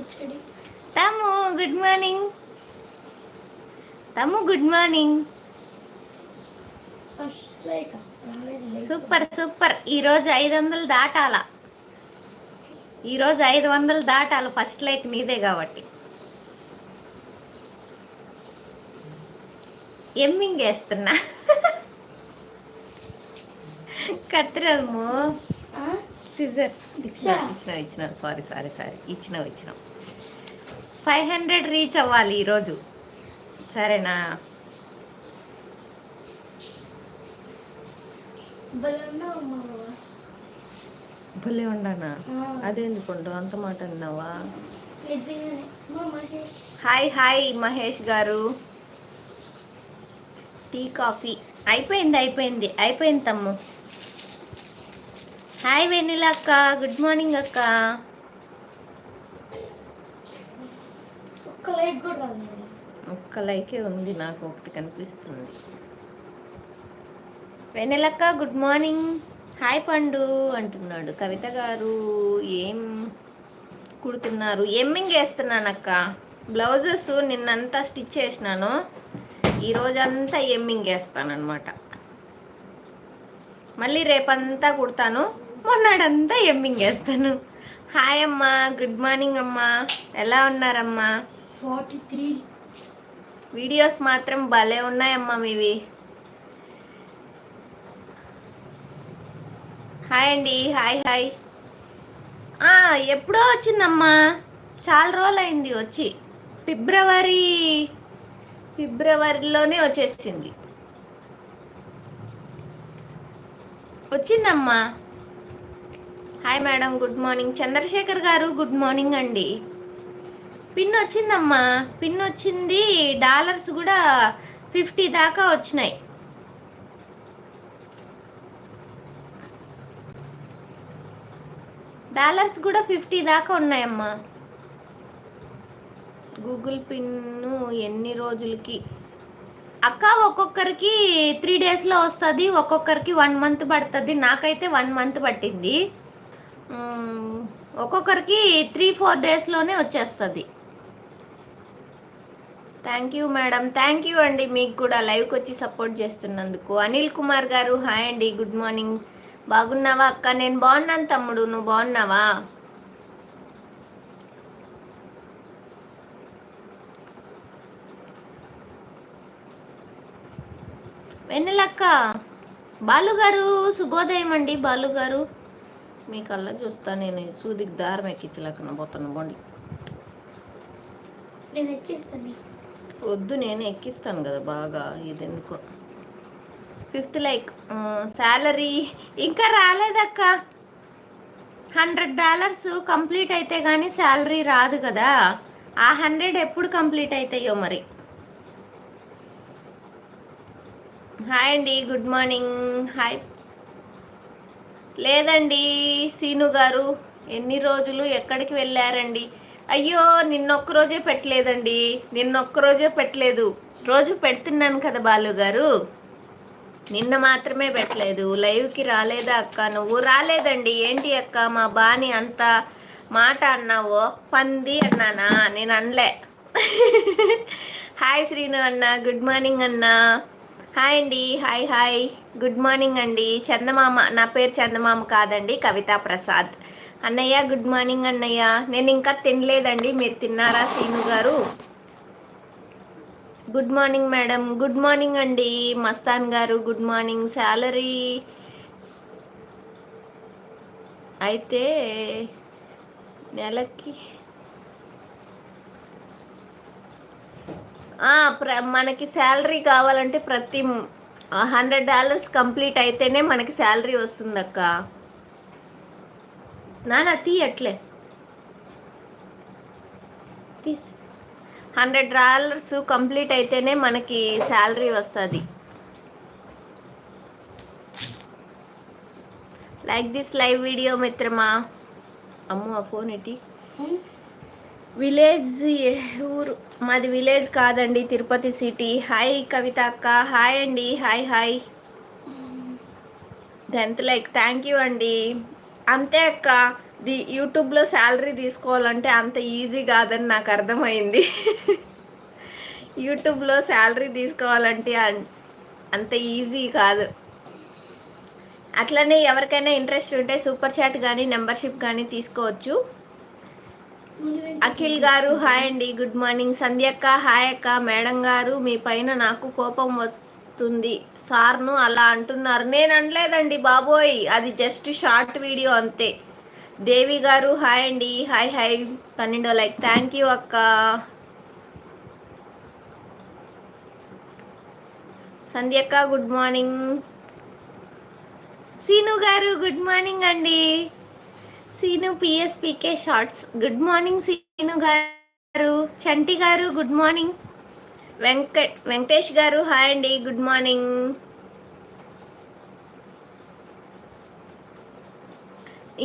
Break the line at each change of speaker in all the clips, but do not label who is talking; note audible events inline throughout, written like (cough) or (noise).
తమ్ము good morning. తమ్ము good morning. Super super. ఈరోజు ఐదు వందలు దాటాల. ఈరోజు ఐదు వందలు దాటాల ఫస్ట్ లైక్ నీదే కాబట్టి. ఎమ్మింగ్ వేస్తున్నా. కత్తిరము
ఆ?
సిజర్. ఇచ్చిన ఇచ్చిన ఇచ్చిన. సారీ సారీ సారీ ఇచ్చినావు ఇచ్చినావు. ఫైవ్ హండ్రెడ్ రీచ్ అవ్వాలి ఈరోజు. సరేనా?
భలే
ఉండనా
ఆ.
అదేంది కొండు అంత మాట అన్నావా? హాయ్ హాయ్ మహేష్ గారు. Tea coffee. అయిపోయింది అయిపోయింది. అయిపోయింది తమ్ము. హాయ్ వెన్నెల అక్క. గుడ్ మార్నింగ్ అక్క.
ఒక్క లైక్ కూడా
ఒక్క లైకే ఉంది నాకు ఒకటి కనిపిస్తుంది. వెన్నెలక్క గుడ్ మార్నింగ్ హాయ్ పండు అంటున్నాడు. కవిత గారు ఏం కుడుతున్నారు? ఎమ్మింగ్ వేస్తున్నానక్క. బ్లౌజెస్ నిన్నంతా స్టిచ్ చేసినాను. ఈ రోజంతా ఎమ్మింగ్ వేస్తానమాట మళ్ళీ రేపంతా కుడతాను. మొన్నాడంతా ఎమ్మింగ్ వేస్తాను. హాయ్ అమ్మా. గుడ్ మార్నింగ్ అమ్మా. ఎలా ఉన్నారమ్మా?
Forty three.
వీడియోస్ మాత్రం భలే ఉన్నాయమ్మా మీవి. హాయ్ అండి హాయ్ హాయ్. ఎప్పుడో వచ్చిందమ్మా. చాలా రోజులు అయింది వచ్చి. ఫిబ్రవరి ఫిబ్రవరిలోనే వచ్చేసింది. వచ్చిందమ్మా. Hi madam good morning. Chandrashekar గారు గుడ్ మార్నింగ్ అండి. పిన్ వచ్చిందమ్మా. పిన్ వచ్చింది. డాలర్స్ కూడా ఫిఫ్టీ దాకా వచ్చినాయి. డాలర్స్ కూడా ఫిఫ్టీ దాకా ఉన్నాయమ్మా. గూగుల్ పిన్ను ఎన్ని రోజులకి? అక్క ఒక్కొక్కరికి త్రీ డేస్లో వస్తుంది. ఒక్కొక్కరికి వన్ మంత్ పడుతుంది. నాకైతే వన్ మంత్ పట్టింది. ఒక్కొక్కరికి త్రీ ఫోర్ డేస్లోనే వచ్చేస్తుంది. Thank you madam thank you అండి. మీకు కూడా లైవ్కి వచ్చి సపోర్ట్ చేస్తున్నందుకు. అనిల్ కుమార్ గారు హాయ్ అండి. గుడ్ మార్నింగ్ బాగున్నావా అక్క? నేను బాగున్నాను తమ్ముడు. నువ్వు బాగున్నావా? వెన్నెలక్క బాలు గారు శుభోదయం అండి. బాలు గారు. మీ కళ్ళ చూస్తా నేను. సూదికి దారం ఎక్కించలేకన పోతాను బాండి
నేను ఎక్కిస్తాను.
వద్దు నేను ఎక్కిస్తాను కదా బాగా ఇది ఎందుకో ఫిఫ్త్ లైక్ శాలరీ ఇంకా రాలేదక్క. హండ్రెడ్ డాలర్స్ కంప్లీట్ అయితే కానీ శాలరీ రాదు కదా. ఆ హండ్రెడ్ ఎప్పుడు కంప్లీట్ అవుతాయో మరి. హాయ్ అండి గుడ్ మార్నింగ్. హాయ్. లేదండి సీను గారు ఎన్ని రోజులు ఎక్కడికి వెళ్ళారండి? అయ్యో నిన్నొక్కరోజే పెట్టలేదండి. నిన్నొక్కరోజే పెట్టలేదు. రోజు పెడుతున్నాను కదా బాలు గారు. నిన్న మాత్రమే పెట్టలేదు. లైవ్కి రాలేదా అక్క నువ్వు? రాలేదండి. ఏంటి అక్క మా బాని అంత మాట అన్నావో? పంది అన్నానా? నేను అనలే. హాయ్ శ్రీను అన్న. గుడ్ మార్నింగ్ అన్న. హాయ్ అండి. Hi hi. గుడ్ మార్నింగ్ అండి. చందమామ నా పేరు చందమామ కాదండి కవితా ప్రసాద్. అన్నయ్య గుడ్ మార్నింగ్ అన్నయ్య. నేను ఇంకా తినలేదండి. మీరు తిన్నారా సీను గారు? Good morning madam good morning అండి మస్తాన్ గారు. గుడ్ మార్నింగ్ శాలరీ అయితే నెలకి ప్ర మనకి శాలరీ కావాలంటే ప్రతి హండ్రెడ్ డాలర్స్ కంప్లీట్ అయితేనే మనకి శాలరీ వస్తుందక్క. నానా తీయట్లే తీసి. హండ్రెడ్ డాలర్స్ కంప్లీట్ అయితేనే మనకి శాలరీ వస్తుంది. లైక్ దిస్ లైవ్ వీడియో మిత్రమా? అమ్ము ఆ ఫోన్ ఎట్టి విలేజ్ ఏ- ఊరు. మాది విలేజ్ కాదండి తిరుపతి సిటీ. హాయ్ కవిత అక్క. హాయ్ అండి. Hi hi tenth like thank you అండి. అంతే అక్క. ది యూట్యూబ్లో శాలరీ తీసుకోవాలంటే అంత ఈజీ కాదని నాకు అర్థమైంది. యూట్యూబ్లో శాలరీ తీసుకోవాలంటే అంత ఈజీ కాదు. అట్లనే ఎవరికైనా ఇంట్రెస్ట్ ఉంటే సూపర్ చాట్ కానీ మెంబర్షిప్ కానీ తీసుకోవచ్చు. అఖిల్ గారు హాయ్ అండి గుడ్ మార్నింగ్. సంధ్యక్క హాయ్ అక్క. మేడం గారు మీ పైన నాకు కోపం వస్తుంది. సార్ను అలా అంటున్నారు. నేను అనలేదండి బాబోయ్. అది జస్ట్ షార్ట్ వీడియో అంతే. దేవి గారు హాయ్ అండి. Hi hi. పన్నెండో లైక్. థ్యాంక్ యూ అక్క. సంధ్యక్క గుడ్ మార్నింగ్ సీను గారు గుడ్ మార్నింగ్ అండి. Seenu PSPK shorts good morning Seenu గారు. చంటి గారు గుడ్ మార్నింగ్ వెంకట్ వెంకటేష్ గారు హాయ్ అండి గుడ్ మార్నింగ్.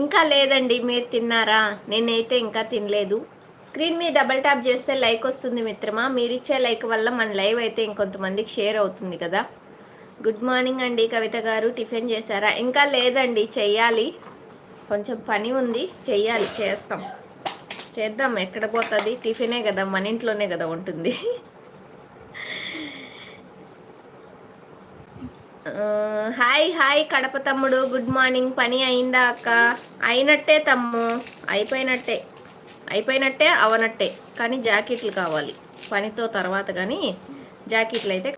ఇంకా లేదండి మీరు తిన్నారా? నేనైతే ఇంకా తినలేదు. స్క్రీన్ మీద డబల్ ట్యాప్ చేస్తే లైక్ వస్తుంది మిత్రమా? మీరు ఇచ్చే లైక్ వల్ల మన లైవ్ అయితే ఇంకొంతమందికి షేర్ అవుతుంది కదా. గుడ్ మార్నింగ్ అండి కవిత గారు టిఫిన్ చేశారా? ఇంకా లేదండి చెయ్యాలి. కొంచెం పని ఉంది చెయ్యాలి చేస్తాం. చేద్దాం ఎక్కడ పోతుంది? టిఫినే కదా మన ఇంట్లోనే కదా ఉంటుంది. హాయ్ హాయ్ కడప తమ్ముడు. Good morning. పని అయిందా అక్క? అయినట్టే తమ్ము. అయిపోయినట్టే. అయిపోయినట్టే అవనట్టే. కానీ జాకెట్లు కావాలి. పనితో తర్వాత కానీ జాకెట్లు అయితే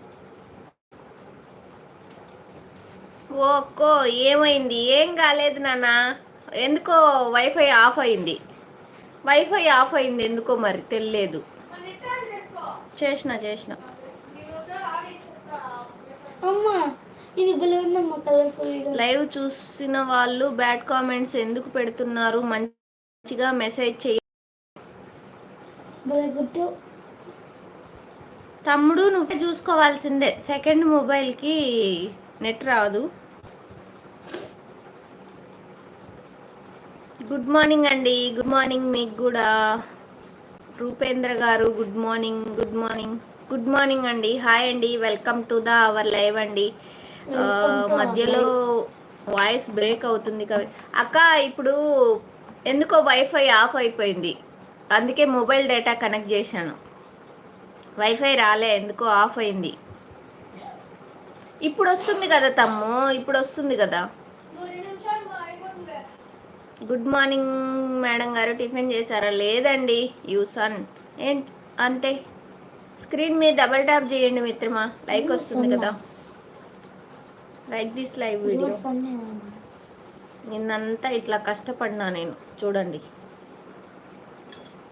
ఓకో ఏమైంది? ఏం కాలేదు నాన్న. ఎందుకో వైఫై ఆఫ్ అయింది. వైఫై ఆఫ్ అయింది ఎందుకో మరి తెలియలేదు చేసిన చేసిన.
అమ్మా.
లైవ్ చూసిన వాళ్ళు బ్యాడ్ కామెంట్స్ ఎందుకు పెడుతున్నారు? మంచిగా మెసేజ్ చేయ తమ్ముడు నువ్వే చూసుకోవాల్సిందే. సెకండ్ మొబైల్కి నెట్ రాదు. గుడ్ మార్నింగ్ అండి. గుడ్ మార్నింగ్ మీకు కూడా. రూపేంద్ర గారు good morning good morning. Good morning అండి. హాయ్ అండి. Welcome to the our live అండి. మధ్యలో వాయిస్ బ్రేక్ అవుతుంది కవి. అక్క ఇప్పుడు ఎందుకో వైఫై ఆఫ్ అయిపోయింది. అందుకే మొబైల్ డేటా కనెక్ట్ చేశాను. వైఫై రాలే ఎందుకో ఆఫ్ అయింది. ఇప్పుడు వస్తుంది కదా తమ్ము ఇప్పుడు వస్తుంది కదా. గుడ్ మార్నింగ్ మేడం గారు. టిఫిన్ చేశారా? లేదండి. యూ సన్ ఏంటి అంటే స్క్రీన్ మీద డబల్ ట్యాప్ చేయండి మిత్రమా. లైక్ వస్తుంది కదా. లైక్ దిస్ లైవ్ వీడియో నిన్నంతా ఇట్లా కష్టపడినా నేను. చూడండి.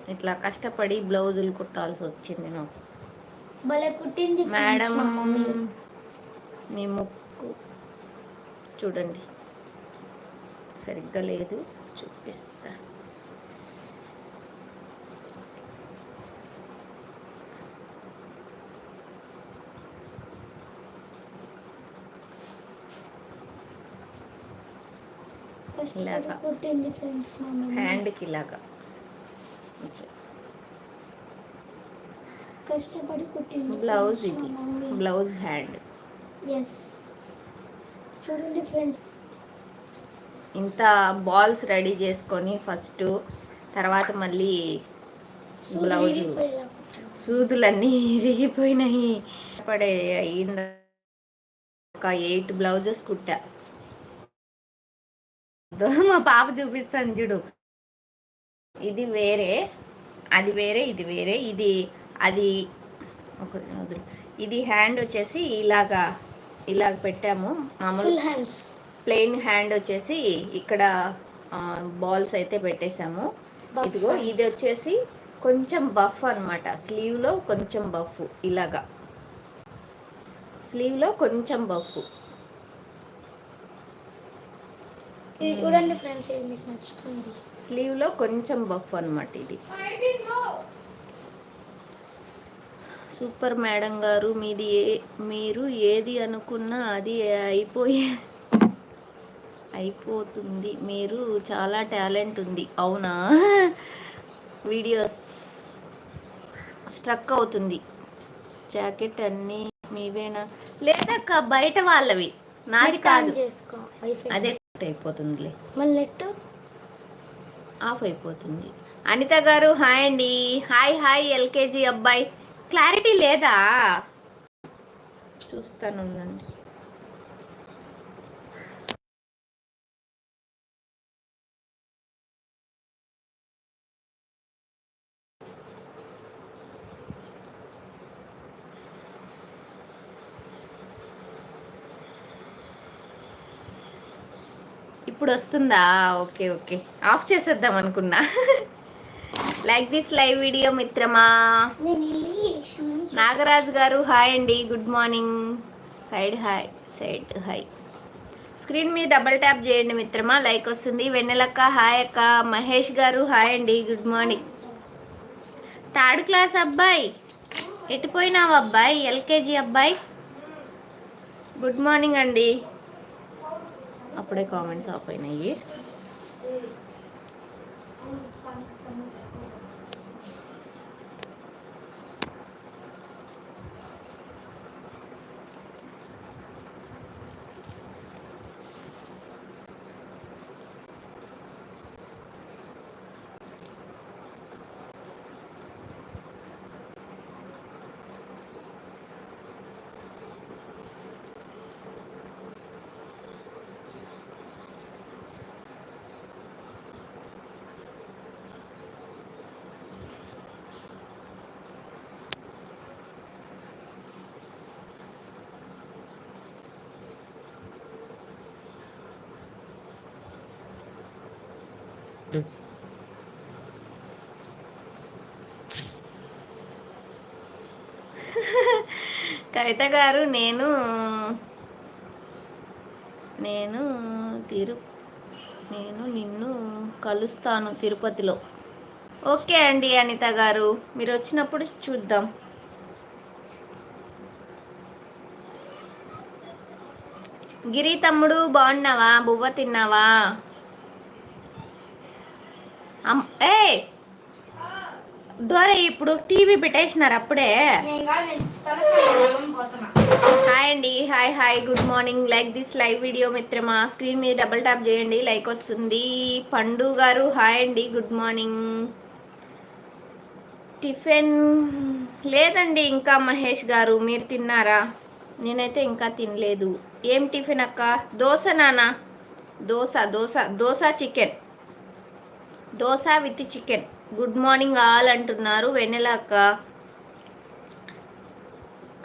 ఇట్లా కష్టపడి బ్లౌజులు కుట్టాల్సి వచ్చింది నాకు
భలే కుట్టింది
మేడం
మా
ముక్కు. చూడండి. సరిగ్గా లేదు. చూపిస్తా. ఇలాగా.
మమ్మీ.
హ్యాండ్కి ఇలాగా.
కష్టపడి కుట్టింది
బ్లౌజ్ ఇది. బ్లౌజ్ హ్యాండ్
ఎస్ చూడండి ఫ్రెండ్స్
ఇంత బాల్స్ రెడీ చేసుకొని ఫస్ట్ తర్వాత మళ్ళీ బ్లౌజ్ సూదులన్నీ ఇరిగిపోయినాయి పడే అయింది? ఒక ఎయిట్ బ్లౌజెస్ కుట్టా. మా పాప చూపిస్తాను చూడు. ఇది వేరే అది వేరే ఇది వేరే ఇది అది ఒక. ఇది హ్యాండ్ వచ్చేసి ఇలాగా ఇలాగ పెట్టాము. మామూలు
హ్యాండ్స్
ప్లెయిన్ హ్యాండ్ వచ్చేసి ఇక్కడ బాల్స్ అయితే పెట్టేశాము. ఇదిగో. ఇది వచ్చేసి కొంచెం బఫ్ అనమాట స్లీవ్లో కొంచెం బఫ్ ఇలాగా. స్లీవ్లో కొంచెం బఫ్.
ఇది చూడండి ఫ్రెండ్స్ ఇది మీకు నచ్చుతుంది.
స్లీవ్లో కొంచెం బఫ్ అనమాట ఇది. సూపర్ మేడం గారు మీది ఏ మీరు ఏది అనుకున్నా అది అయిపోయే అయిపోతుంది. మీరు చాలా టాలెంట్ ఉంది. అవునా? వీడియోస్ స్ట్రక్ అవుతుంది. జాకెట్ అన్నీ మీవేనా? లేదక్క బయట వాళ్ళవి. నాది కాదు. అదే అయిపోతుందిలే.
మళ్ళీ నెట్
ఆఫ్ అయిపోతుంది. అనిత గారు హాయ్ అండి. హాయ్ హాయ్ ఎల్కేజీ అబ్బాయి. క్లారిటీ లేదా? చూస్తాను ఉండండి. ఇప్పుడు వస్తుందా ఓకే ఓకే. ఆఫ్ చేసేద్దాం అనుకున్నా. లైక్ దిస్ లైవ్ వీడియో మిత్రమా. నాగరాజు గారు హాయ్ అండి. Good morning. Side hi side hi screen మీద డబల్ ట్యాప్ చేయండి మిత్రమా. లైక్ వస్తుంది. వెన్నెలక్క హాయ్ అక్క. మహేష్ గారు హాయ్ అండి. Good morning. థర్డ్ క్లాస్ అబ్బాయి. ఎటుపోయినావు అబ్బాయి? ఎల్కేజీ అబ్బాయి. గుడ్ మార్నింగ్ అండి. అప్పుడే కామెంట్స్ ఆఫ్ అయినాయి. కవిత గారు నేను నేను తిరు నేను నిన్ను కలుస్తాను తిరుపతిలో. ఓకే అండి అనిత గారు మీరు వచ్చినప్పుడు చూద్దాం. గిరి తమ్ముడు బాగున్నావా? బువ్వ తిన్నావా? ఏ డోరే ఇప్పుడు టీవీ పెట్టేసినారు అప్పుడే. హాయ్ అండి hi hi good morning. Like this live video మిత్రమా. స్క్రీన్ మీద డబుల్ ట్యాప్ చేయండి లైక్ వస్తుంది. పండు గారు హాయ్ అండి గుడ్ మార్నింగ్. టిఫిన్ లేదండి ఇంకా మహేష్ గారు మీరు తిన్నారా? నేనైతే ఇంకా తినలేదు. ఏం టిఫిన్ అక్క? దోశ నానా? Dosa dosa dosa chicken. Dosa with chicken. Good morning all అంటున్నారు. వెన్నెల అక్క.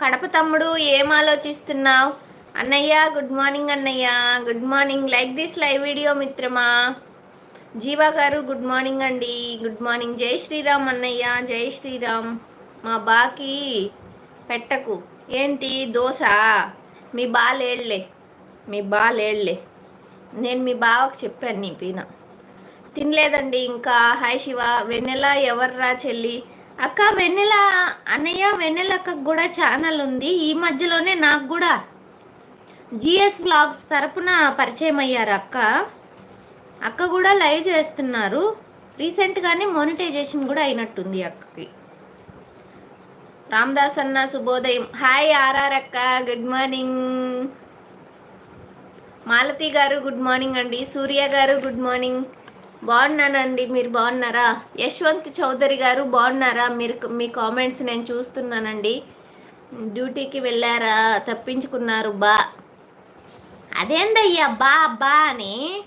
కడప తమ్ముడు ఏం ఆలోచిస్తున్నావు? అన్నయ్య గుడ్ మార్నింగ్ అన్నయ్య. Good morning. Like this live video మిత్రమా? జీవా గారు గుడ్ మార్నింగ్ అండి. Good morning. జై శ్రీరామ్ అన్నయ్య. జై శ్రీరామ్. మా బాకి పెట్టకు. ఏంటి? దోశ? మీ బాలేళ్ళే మీ బాలేళ్ళే నేను మీ బావకు చెప్పాను నీ పీన. తినలేదండి ఇంకా. హాయ్ శివ. వెన్నెల ఎవర్రా చెల్లి? అక్క వెన్నెల అన్నయ్య వెన్నెల అక్కకు కూడా ఛానల్ ఉంది. ఈ మధ్యలోనే నాకు కూడా జిఎస్ బ్లాగ్స్ తరపున పరిచయం అయ్యారు అక్క. అక్క కూడా లైవ్ చేస్తున్నారు. రీసెంట్గానే మోనిటైజేషన్ కూడా అయినట్టుంది అక్కకి. రామ్దాస్ అన్న శుభోదయం. హాయ్ ఆర్ఆర్ అక్క. Good morning. మాలతి గారు గుడ్ మార్నింగ్ అండి. సూర్య గారు గుడ్ మార్నింగ్. బాగున్నానండి మీరు బాగున్నారా? యశ్వంత్ చౌదరి గారు బాగున్నారా? మీరు మీ కామెంట్స్ నేను చూస్తున్నానండి. డ్యూటీకి వెళ్ళారా? తప్పించుకున్నారు బా. అదేందయ్యా బా బా అని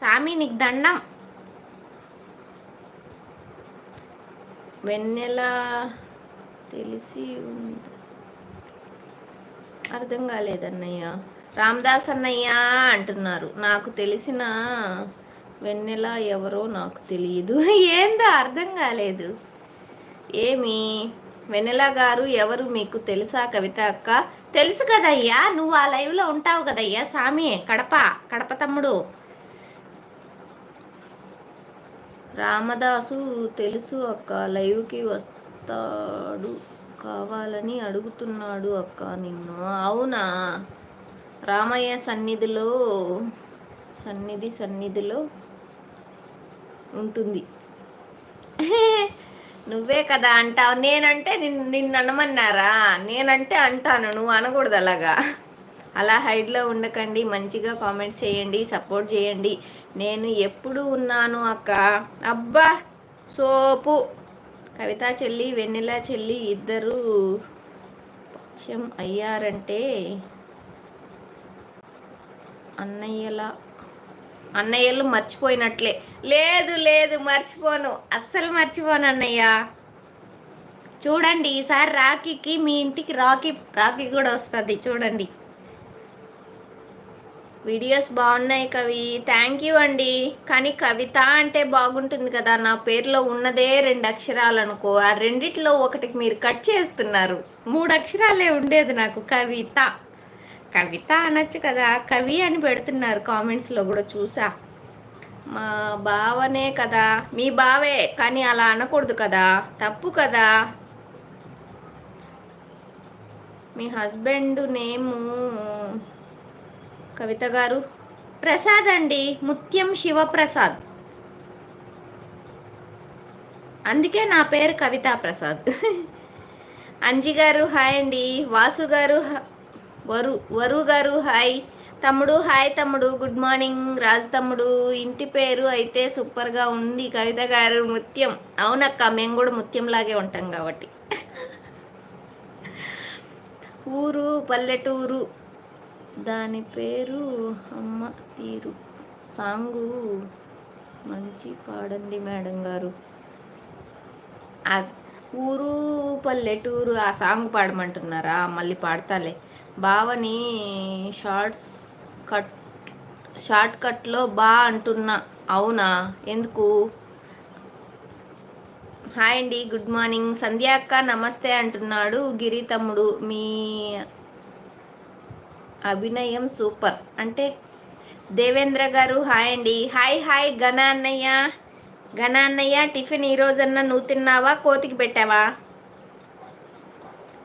సామి నీకు దండం. వెన్నెల తెలిసి ఉంది అర్థం కాలేదన్నయ్య. రామదాస్ అన్నయ్య అంటున్నారు. నాకు తెలిసిన వెన్నెల ఎవరో నాకు తెలియదు. ఏందో అర్థం కాలేదు. ఏమి? వెన్నెల గారు ఎవరు మీకు తెలుసా కవిత అక్క? తెలుసు కదయ్యా నువ్వు ఆ లైవ్లో ఉంటావు కదయ్యా సామి కడప కడప తమ్ముడు. రామదాసు తెలుసు అక్క లైవ్కి వస్తాడు కావాలని అడుగుతున్నాడు అక్క నిన్ను. అవునా? రామయ్య సన్నిధిలో సన్నిధి సన్నిధిలో ఉంటుంది. నువ్వే కదా అంటావు. నేనంటే నిన్ను నిన్ను అనమన్నారా? నేనంటే అంటాను. నువ్వు అనకూడదు అలాగా. అలా హైడ్లో ఉండకండి. మంచిగా కామెంట్స్ చేయండి. సపోర్ట్ చేయండి. నేను ఎప్పుడు ఉన్నాను అక్క? అబ్బా! సోపు. కవిత చెల్లి వెన్నెల చెల్లి ఇద్దరు పక్షం అయ్యారంటే అన్నయ్యలా అన్నయ్యలు మర్చిపోయినట్లే. లేదు లేదు మర్చిపోను. అస్సలు మర్చిపోను అన్నయ్య. చూడండి ఈసారి రాఖీకి మీ ఇంటికి రాఖీ రాఖీ కూడా వస్తుంది. చూడండి. వీడియోస్ బాగున్నాయి కవి. థ్యాంక్ యూ అండి. కానీ కవిత అంటే బాగుంటుంది కదా. నా పేరులో ఉన్నదే రెండు అక్షరాలు అనుకో ఆ రెండిట్లో ఒకటికి మీరు కట్ చేస్తున్నారు. మూడు అక్షరాలే ఉండేది నాకు కవిత. కవిత అనొచ్చు కదా కవి అని పెడుతున్నారు కామెంట్స్లో కూడా చూసా. మా బావనే కదా మీ బావే కానీ అలా అనకూడదు కదా తప్పు కదా. మీ హస్బెండ్ నేము కవిత గారు. ప్రసాద్ అండి ముత్యం శివప్రసాద్. అందుకే నా పేరు కవితా ప్రసాద్. (laughs) అంజి గారు హాయ్ అండి. వాసు గారు వరు వరు గారు హాయ్. తమ్ముడు హాయ్ తమ్ముడు. Good morning. రాజు తమ్ముడు. ఇంటి పేరు అయితే సూపర్గా ఉంది. కవిత గారు ముత్యం. అవునక్క మేము కూడా ముత్యంలాగే ఉంటాం కాబట్టి. ఊరు పల్లెటూరు. దాని పేరు అమ్మ తీరు. సాంగు. మంచి పాడండి మేడం గారు. ఊరు పల్లెటూరు ఆ సాంగ్ పాడమంటున్నారా? మళ్ళీ పాడతాలే. బావని షార్ట్స్ కట్ షార్ట్ కట్లో బా అంటున్నా. అవునా? ఎందుకు? హాయ్ అండి గుడ్ మార్నింగ్. సంధ్య అక్క నమస్తే అంటున్నాడు. గిరి తమ్ముడు మీ అభినయం సూపర్. అంటే దేవేంద్ర గారు హాయ్ అండి. హాయ్ హాయ్ ఘన అన్నయ్య. ఘన అన్నయ్య టిఫిన్ ఈరోజన్నా నువ్వు తిన్నావా? కోతికి పెట్టావా?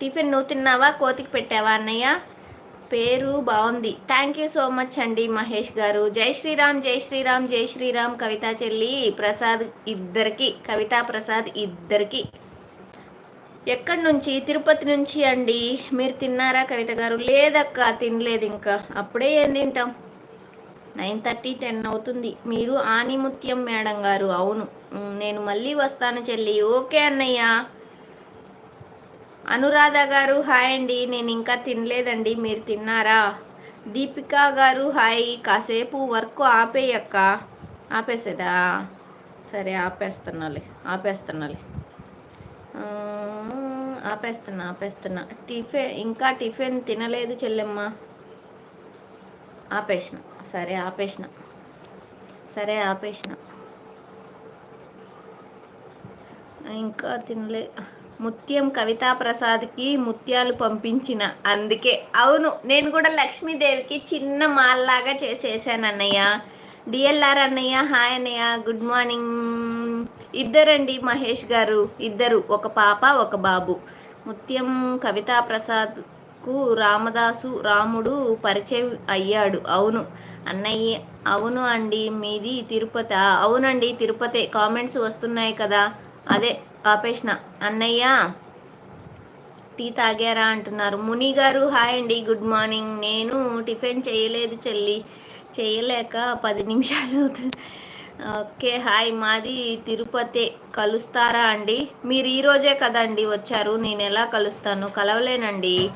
టిఫిన్ నువ్వు తిన్నావా? కోతికి పెట్టావా అన్నయ్య? పేరు బాగుంది. థ్యాంక్ యూ సో మచ్ అండి మహేష్ గారు. జై శ్రీరామ్ జై శ్రీరామ్ జై శ్రీరామ్. కవితా చెల్లి ప్రసాద్ ఇద్దరికి కవితా ప్రసాద్ ఇద్దరికి. ఎక్కడి నుంచి? తిరుపతి నుంచి అండి. మీరు తిన్నారా కవిత గారు? లేదక్క తినలేదు ఇంకా. అప్పుడే ఏం తింటాం? నైన్ థర్టీ టెన్ అవుతుంది. మీరు ఆనిముత్యం మేడం గారు. అవును. నేను మళ్ళీ వస్తాను చెల్లి. ఓకే అన్నయ్య. అనురాధ గారు హాయ్ అండి. నేను ఇంకా తినలేదండి. మీరు తిన్నారా? దీపిక గారు హాయ్. కాసేపు వర్క్ ఆపేయక్క. ఆపేసేదా? సరే ఆపేస్తున్నాలే. ఆపేస్తున్నాలే. ఆపేస్తున్నా ఆపేస్తున్నా. టిఫిన్ ఇంకా టిఫిన్ తినలేదు చెల్లెమ్మ. ఆపేసిన. సరే ఆపేసిన. సరే ఆపేసిన. ఇంకా తినలే. ముత్యం కవితా ప్రసాద్కి ముత్యాలు పంపించిన. అందుకే. అవును నేను కూడా లక్ష్మీదేవికి చిన్న మాల్లాగా చేసేసాను అన్నయ్య. డిఎల్ఆర్ అన్నయ్య హాయ్ అన్నయ్య గుడ్ మార్నింగ్. ఇద్దరండి మహేష్ గారు. ఇద్దరు ఒక పాప ఒక బాబు. ముత్యం కవితా ప్రసాద్కు రామదాసు రాముడు పరిచయం అయ్యాడు. అవును. అన్నయ్య అవును అండి మీది తిరుపతి. అవునండి తిరుపతి. కామెంట్స్ వస్తున్నాయి కదా. అదే ఆపేసిన. అన్నయ్య టీ తాగారా అంటున్నారు. ముని గారు హాయ్ అండి గుడ్ మార్నింగ్. నేను టిఫిన్ చేయలేదు చెల్లి. చేయలేక పది నిమిషాలు అవుతుంది. Okay hi. మాది తిరుపతి. కలుస్తారా అండి? మీరు ఈరోజే కదండి వచ్చారు. నేను ఎలా కలుస్తాను? కలవలేనండి.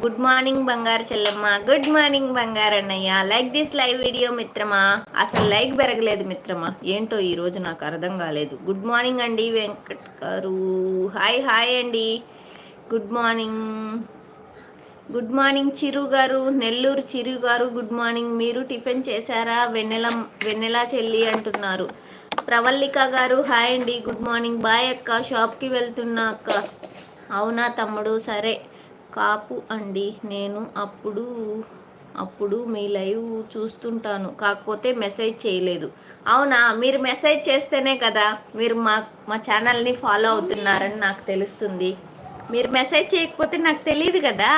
గుడ్ మార్నింగ్ బంగారు చెల్లెమ్మ. గుడ్ మార్నింగ్ బంగారు అన్నయ్య. లైక్ దిస్ లైవ్ వీడియో మిత్రమా? అసలు లైక్ పెరగలేదు మిత్రమా. ఏంటో ఈ రోజు నాకు అర్థం కాలేదు. గుడ్ మార్నింగ్ అండి వెంకట్ గారు. హాయ్ హాయ్ అండి. Good morning good morning Chiru గారు. నెల్లూరు చిరు గారు గుడ్ మార్నింగ్ మీరు టిఫిన్ చేశారా? వెన్నెల వెన్నెల చెల్లి అంటున్నారు. ప్రవల్లిక గారు హాయ్ అండి. గుడ్ మార్నింగ్ బాయ్ అక్క. షాప్కి వెళ్తున్నా అక్క. అవునా తమ్ముడు? సరే. కాపు అండి. నేను అప్పుడు అప్పుడు మీ లైవ్ చూస్తుంటాను. కాకపోతే మెసేజ్ చేయలేదు. అవునా? మీరు మెసేజ్ చేస్తేనే కదా మీరు మా మా ఛానల్ని ఫాలో అవుతున్నారని నాకు తెలుస్తుంది. మీరు మెసేజ్ చేయకపోతే నాకు తెలియదు కదా?